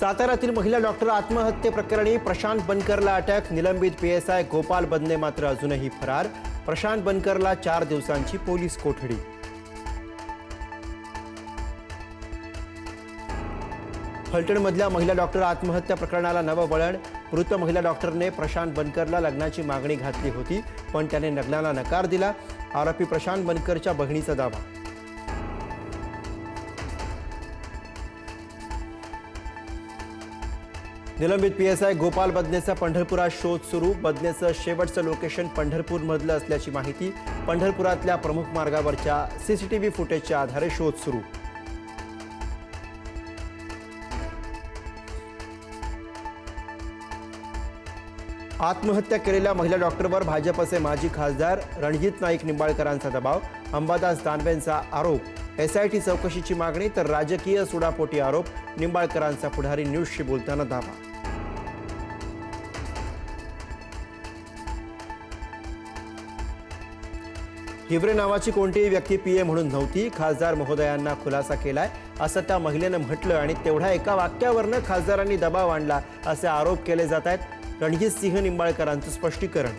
साताऱ्यातील महिला डॉक्टर आत्महत्येप्रकरणी प्रशांत बनकरला अटक. निलंबित पीएसआय गोपाल बदने मात्र अजूनही फरार. प्रशांत बनकरला चार दिवसांची पोलीस कोठडी. फलटणमधल्या महिला डॉक्टर आत्महत्या प्रकरणाला नवं वळण. मृत महिला डॉक्टरने प्रशांत बनकरला लग्नाची मागणी घातली होती पण त्याने लग्नाला नकार दिला. आरोपी प्रशांत बनकरच्या बहिणीचा दावा. निलंबित पी एस आय गोपाल बदनेचा पंढरपुरात शोध सुरू. बदनेचं शेवटचं लोकेशन पंढरपूरमधलं असल्याची माहिती. पंढरपुरातल्या प्रमुख मार्गावरच्या सीसीटीव्ही फुटेजच्या आधारे शोध सुरू. आत्महत्या केलेल्या महिला डॉक्टरवर भाजपचे माजी खासदार रणजित नाईक निंबाळकरांचा दबाव. अंबादास दानवेंचा आरोप. एसआयटी चौकशीची मागणी तर राजकीय सुडापोटी आरोप. निंबाळकरांचा पुढारी न्यूजशी बोलताना दावा हिवरे नावाची कोणतीही व्यक्ती पीए म्हणून नव्हती. खासदार महोदयांना खुलासा केलाय. असं त्या महिलेनं म्हटलं आणि तेवढ्या एका वाक्यावरनं खासदारांनी दबाव आणला असे आरोप केले जात आहेत. रणजित सिंह निंबाळकरांचं स्पष्टीकरण.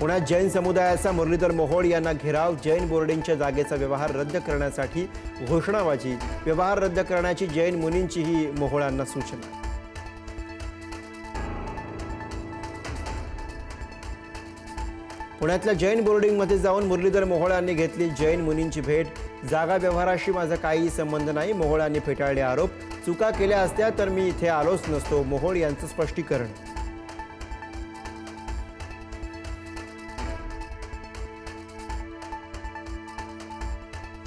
पुण्यात जैन समुदायाचा मुरलीधर मोहोळ यांना घेराव जैन बोर्डिंगच्या जागेचा व्यवहार रद्द करण्यासाठी घोषणाबाजी. व्यवहार रद्द करण्याची जैन मुनींचीही मोहोळांना सूचना. पुण्यातल्या जैन बोर्डिंगमध्ये जाऊन मुरलीधर मोहोळांनी घेतली जैन मुनींची भेट. जागा व्यवहाराशी माझा काहीही संबंध नाही मोहोळांनी फेटाळले आरोप. चुका केल्या असत्या तर मी इथे आलोच नसतो मोहोळ यांचं स्पष्टीकरण.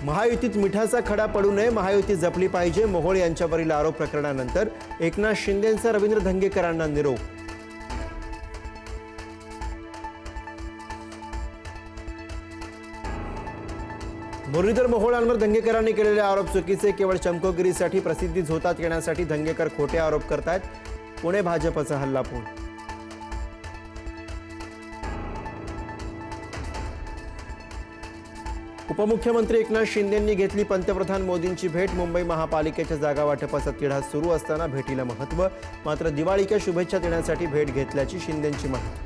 महायुतीत मिठाचा खडा पडू नये महायुती जपली पाहिजे मोहोळ यांच्यावरील आरोप प्रकरणानंतर. एकनाथ शिंदेंचा रवींद्र धंगेकरांना निरोप मुरलीधर मोहोळांवर दंगेकरांनी केलेले आरोप चुकीचे केवळ चमकोगिरीसाठी प्रसिद्धी झोतात येण्यासाठी दंगेकर खोटे आरोप करतायत. पुणे भाजपचा हल्लापूर उपमुख्यमंत्री एकनाथ शिंदेंनी घेतली पंतप्रधान मोदींची भेट. मुंबई महापालिकेच्या जागा वाटपाचा तिढा सुरू असताना भेटीला महत्त्व मात्र दिवाळीच्या शुभेच्छा देण्यासाठी भेट घेतल्याची शिंदेंची माहिती.